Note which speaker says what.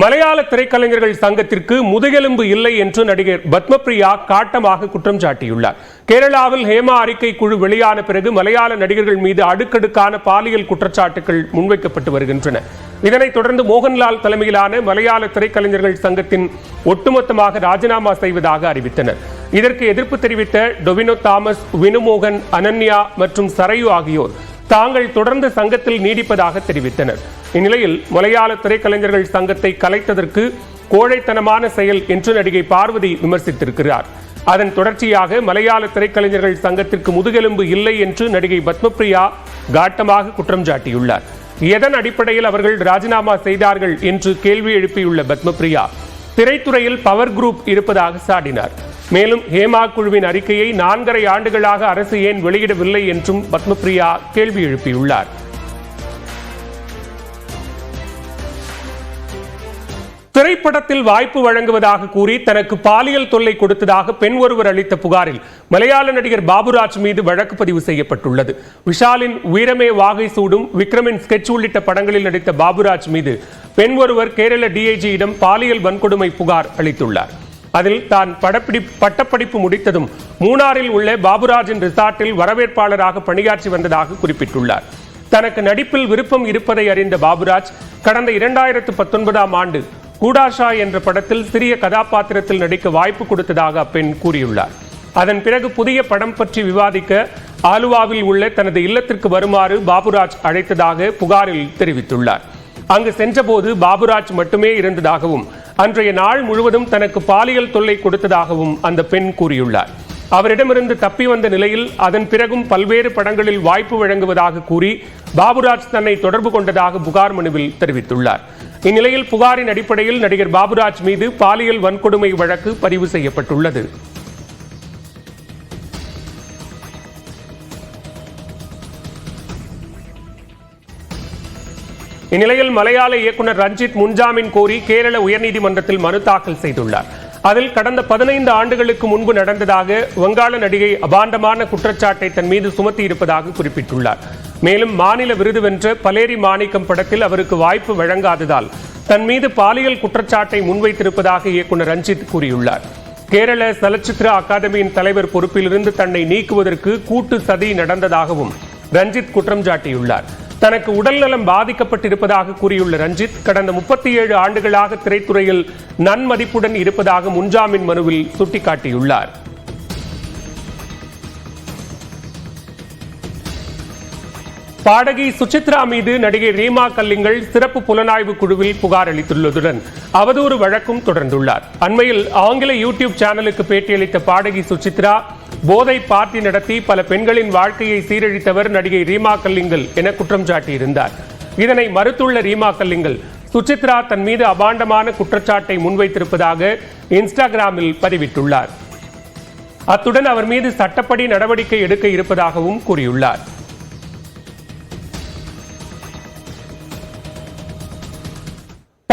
Speaker 1: மலையாள திரைக்கலைஞர்கள் சங்கத்திற்கு முதுகெலும்பு இல்லை என்று நடிகர் பத்மபிரியா காட்டமாக குற்றம் சாட்டியுள்ளார். கேரளாவில் ஹேமா அறிக்கை குழு வெளியான பிறகு மலையாள நடிகர்கள் மீது அடுக்கடுக்கான பாலியல் குற்றச்சாட்டுகள் முன்வைக்கப்பட்டு வருகின்றன. இதனைத் தொடர்ந்து மோகன்லால் தலைமையிலான மலையாள திரைக்கலைஞர்கள் சங்கத்தின் ஒட்டுமொத்தமாக ராஜினாமா செய்வதாக அறிவித்தனர். இதற்கு எதிர்ப்பு தெரிவித்த டொவினோ தாமஸ் வினுமோகன் அனன்யா மற்றும் சரையு ஆகியோர் தாங்கள் தொடர்ந்து சங்கத்தில் நீடிப்பதாக தெரிவித்தனர். இந்நிலையில் மலையாள திரைக்கலைஞர்கள் சங்கத்தை கலைத்ததற்கு கோழைத்தனமான செயல் என்று நடிகை பார்வதி விமர்சித்திருக்கிறார். அதன் தொடர்ச்சியாக மலையாள திரைக்கலைஞர்கள் சங்கத்திற்கு முதுகெலும்பு இல்லை என்று நடிகை பத்மபிரியா காட்டமாக குற்றம் சாட்டியுள்ளார். எதன் அடிப்படையில் அவர்கள் ராஜினாமா செய்தார்கள் என்று கேள்வி எழுப்பியுள்ள பத்மபிரியா திரைத்துறையில் பவர் குரூப் இருப்பதாக சாடினார். மேலும் ஹேமா குழுவின் அறிக்கையை நான்கரை ஆண்டுகளாக அரசு ஏன் வெளியிடவில்லை என்றும் பத்மபிரியா கேள்வி எழுப்பியுள்ளார். திரைப்படத்தில் வாய்ப்பு வழங்குவதாக கூறி தனக்கு பாலியல் தொல்லை கொடுத்ததாக பெண் ஒருவர் அளித்த புகாரில் மலையாள நடிகர் பாபுராஜ் மீது வழக்கு பதிவு செய்யப்பட்டுள்ளது. விஷாலின் உயிரமே வாகை சூடும் விக்ரமின் ஸ்கெட்ச் உள்ளிட்ட படங்களில் நடித்த பாபுராஜ் மீது பெண் ஒருவர் கேரள டிஐஜியிடம் பாலியல் வன்கொடுமை புகார் அளித்துள்ளார். அதில் தான் படப்பிடி பட்டப்படிப்பு முடித்ததும் மூணாறில் உள்ள பாபுராஜின் ரிசார்ட்டில் வரவேற்பாளராக பணியாற்றி வந்ததாக குறிப்பிட்டுள்ளார். தனக்கு நடிப்பில் விருப்பம் இருப்பதை அறிந்த பாபுராஜ் கடந்த இரண்டாயிரத்து பத்தொன்பதாம் ஆண்டு கூடாஷா என்ற படத்தில் சிறிய கதாபாத்திரத்தில் நடிக்க வாய்ப்பு கொடுத்ததாக அப்பெண் கூறியுள்ளார். அதன் பிறகு புதிய படம் பற்றி விவாதிக்க ஆலுவாவில் உள்ள தனது இல்லத்திற்கு வருமாறு பாபுராஜ் அழைத்ததாக புகாரில் தெரிவித்துள்ளார். அங்கு சென்றபோது பாபுராஜ் மட்டுமே இருந்ததாகவும் அன்றைய நாள் முழுவதும் தனக்கு பாலியல் தொல்லை கொடுத்ததாகவும் அந்த பெண் கூறியுள்ளார். அவரிடமிருந்து தப்பி வந்த நிலையில் அதன் பிறகும் பல்வேறு படங்களில் வாய்ப்பு வழங்குவதாக கூறி பாபுராஜ் தன்னை தொடர்பு கொண்டதாக புகார் மனுவில் தெரிவித்துள்ளார். இந்நிலையில் புகாரின் அடிப்படையில் நடிகர் பாபுராஜ் மீது பாலியல் வன்கொடுமை வழக்கு பதிவு செய்யப்பட்டுள்ளது. இந்நிலையில் மலையாள இயக்குனர் ரஞ்சித் முன்ஜாமீன் கோரி கேரள உயர்நீதிமன்றத்தில் மனு தாக்கல் செய்துள்ளார். அதில் கடந்த பதினைந்து ஆண்டுகளுக்கு முன்பு நடந்ததாக வங்காள நடிகை அபாண்டமான குற்றச்சாட்டை தன் மீது சுமத்தி இருப்பதாக குறிப்பிட்டுள்ளார். மேலும் மாநில விருது வென்ற பலேரி மாணிக்கம் படத்தில் அவருக்கு வாய்ப்பு வழங்காததால் தன் மீது பாலியல் குற்றச்சாட்டை முன்வைத்திருப்பதாக இயக்குனர் ரஞ்சித் கூறியுள்ளார். கேரள சலச்சித்திர அகாதமியின் தலைவர் பொறுப்பிலிருந்து தன்னை நீக்குவதற்கு கூட்டு சதி நடந்ததாகவும் ரஞ்சித் குற்றம் சாட்டியுள்ளார். தனக்கு உடல்நலம் பாதிக்கப்பட்டிருப்பதாக கூறியுள்ள ரஞ்சித் கடந்த முப்பத்தி ஏழு ஆண்டுகளாக திரைத்துறையில் நன்மதிப்புடன் இருப்பதாக முன்ஜாமீன் மனுவில் சுட்டிக்காட்டியுள்ளார். பாடகி சுசித்ரா மீது நடிகை ரீமா கல்லிங்கல் சிறப்பு புலனாய்வு குழுவில் புகார் அளித்துள்ளதுடன் அவதூறு வழக்கும் தொடர்ந்துள்ளார். அண்மையில் ஆங்கில யூடியூப் சேனலுக்கு பேட்டியளித்த பாடகி சுசித்ரா போதை பார்ட்டி நடத்தி பல பெண்களின் வாழ்க்கையை சீரழித்தவர் நடிகை ரீமா கல்லிங்கல் என குற்றம் சாட்டியிருந்தார். இதனை மறுத்துள்ள ரீமா கல்லிங்கல் சுசித்ரா தன் மீது அபாண்டமான குற்றச்சாட்டை முன்வைத்திருப்பதாக இன்ஸ்டாகிராமில் பதிவிட்டுள்ளார். அத்துடன் அவர் மீது சட்டப்படி நடவடிக்கை எடுக்க இருப்பதாகவும் கூறியுள்ளார்.